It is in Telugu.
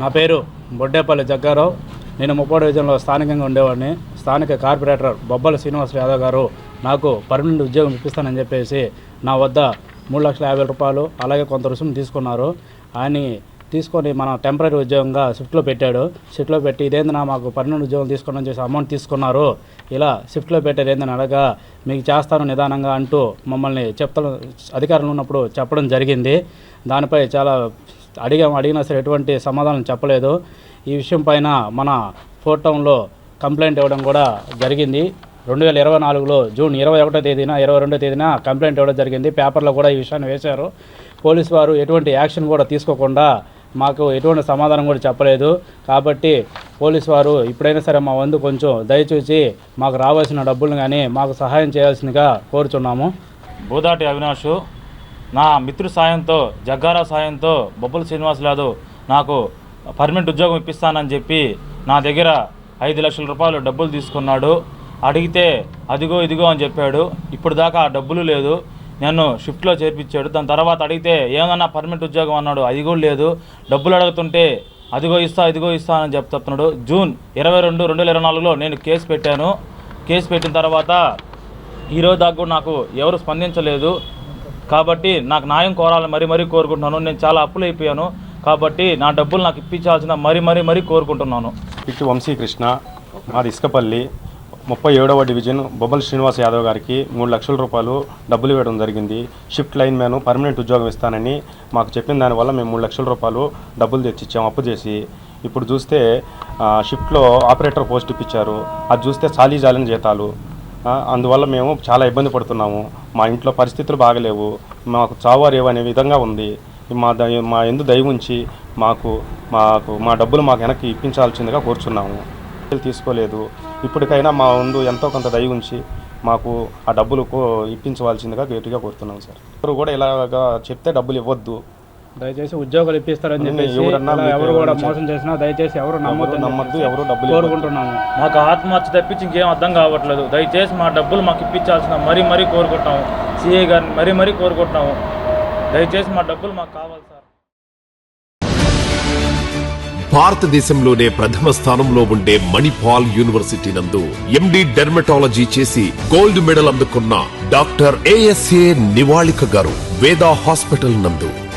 నా పేరు బొడ్డేపల్లి జగ్గారావు. నేను ముప్పై డివిజన్లో స్థానికంగా ఉండేవాడిని. స్థానిక కార్పొరేటర్ బొబ్బల శ్రీనివాస యాదవ్ గారు నాకు పర్మనెంట్ ఉద్యోగం ఇప్పిస్తానని చెప్పేసి నా వద్ద మూడు లక్షల యాభై రూపాయలు అలాగే కొంత రుసుము తీసుకున్నారు. ఆయన తీసుకొని మన టెంపరీ ఉద్యోగంగా షిఫ్ట్లో పెట్టాడు. షిఫ్ట్లో పెట్టి ఇదేందన్నా మాకు పర్మనెంట్ ఉద్యోగం తీసుకోవడం చేసి అమౌంట్ తీసుకున్నారు. ఇలా షిఫ్ట్లో పెట్టారు ఏందని అడగా మీకు చేస్తాను నిదానంగా అంటూ మమ్మల్ని చెప్తా అధికారులు ఉన్నప్పుడు చెప్పడం జరిగింది. దానిపై చాలా అడిగాము అడిగినా సరే ఎటువంటి సమాధానం చెప్పలేదు. ఈ విషయం పైన మన ఫోర్ టౌన్లో కంప్లైంట్ ఇవ్వడం కూడా జరిగింది. రెండు వేల ఇరవై నాలుగులో జూన్ ఇరవై ఒకటో తేదీన ఇరవై రెండో తేదీన కంప్లైంట్ ఇవ్వడం జరిగింది. పేపర్లో కూడా ఈ విషయాన్ని వేశారు. పోలీసు వారు ఎటువంటి యాక్షన్ కూడా తీసుకోకుండా మాకు ఎటువంటి సమాధానం కూడా చెప్పలేదు. కాబట్టి పోలీసు వారు ఇప్పుడైనా సరే మా వంతు కొంచెం దయచూసి మాకు రావాల్సిన డబ్బులను కానీ మాకు సహాయం చేయాల్సిందిగా కోరుచున్నాము. భూదాటి అవినాష్ నా మిత్రుడి సాయంతో జగ్గారా సాయంతో బొబ్బుల శ్రీనివాస్ యాదవ్ నాకు పర్మనెంట్ ఉద్యోగం ఇప్పిస్తానని చెప్పి నా దగ్గర ఐదు లక్షల రూపాయలు డబ్బులు తీసుకున్నాడు. అడిగితే అదిగో ఇదిగో అని చెప్పాడు. ఇప్పుడు దాకా ఆ డబ్బులు లేదు. నన్ను షిఫ్ట్లో చేర్పించాడు. దాని తర్వాత అడిగితే ఏమన్నా పర్మనెంట్ ఉద్యోగం అన్నాడు. అది కూడా లేదు. డబ్బులు అడుగుతుంటే అదిగో ఇస్తా ఇదిగో ఇస్తా అని చెప్తున్నాడు. జూన్ ఇరవై రెండు రెండు వేల ఇరవై నాలుగులో నేను కేసు పెట్టాను. కేసు పెట్టిన తర్వాత ఈరోజు దాకా కూడా నాకు ఎవరు స్పందించలేదు. కాబట్టి నాకు న్యాయం కోరాలని మరీ మరీ కోరుకుంటున్నాను. నేను చాలా అప్పులు అయిపోయాను కాబట్టి నా డబ్బులు నాకు ఇప్పించాల్సిన మరీ మరీ మరీ కోరుకుంటున్నాను. పిచ్చి వంశీకృష్ణ మాది ఇసుకపల్లి. ముప్పై ఏడవ డివిజన్ బొబ్బల్ శ్రీనివాస్ యాదవ్ గారికి మూడు లక్షల రూపాయలు డబ్బులు ఇవ్వడం జరిగింది. షిఫ్ట్ లైన్ మ్యాన్ పర్మనెంట్ ఉద్యోగం ఇస్తానని మాకు చెప్పిన దానివల్ల మేము మూడు లక్షల రూపాయలు డబ్బులు తెచ్చిచ్చాం అప్పు చేసి. ఇప్పుడు చూస్తే షిఫ్ట్లో ఆపరేటర్ పోస్ట్ ఇప్పించారు. అది చూస్తే చాలీ జాలిన జీతాలు. అందువల్ల మేము చాలా ఇబ్బంది పడుతున్నాము. మా ఇంట్లో పరిస్థితులు బాగలేవు. మాకు చావారేవు అనే విధంగా ఉంది. మా దయ మా ఎందు దయ ఉంచి మాకు మాకు మా డబ్బులు మాకు వెనక్కి ఇప్పించాల్సిందిగా కోరుచున్నాము. తీసుకోలేదు. ఇప్పటికైనా మా ముందు ఎంతో కొంత దయ ఉంచి మాకు ఆ డబ్బులు కో- ఇప్పించవలసిందిగా గట్టిగా కోరుతున్నాం సార్. ఎవరు కూడా ఇలాగా చెప్తే డబ్బులు ఇవ్వద్దు. దయచేసి ఉద్యోగాలు ఇప్పిస్తారని చెప్పేసి ఎవరు కూడా మోసం చేసినా దయచేసి ఎవరు నమ్మొద్దు నమ్మద్దు ఎవరు డబ్బులు. కోరుకుంటున్నాము మాకు ఆత్మహత్య తప్పించి ఇంకేం అర్థం కావట్లేదు. దయచేసి మా డబ్బులు మాకు ఇప్పించాల్సిన మరీ మరీ కోరుకుంటున్నాము. సిఐ గారిని మరీ మరీ కోరుకుంటున్నాము. దయచేసి మా డబ్బులు మాకు కావాలి సార్. భారతదేశంలోనే ప్రథమ స్థానంలో ఉండే మణిపాల్ యూనివర్సిటీ నందు ఎండి డెర్మటాలజీ చేసి గోల్డ్ మెడల్ అందుకున్న డాక్టర్ ఏఎస్ఏ నివాళిక గారు వేదా హాస్పిటల్ నందు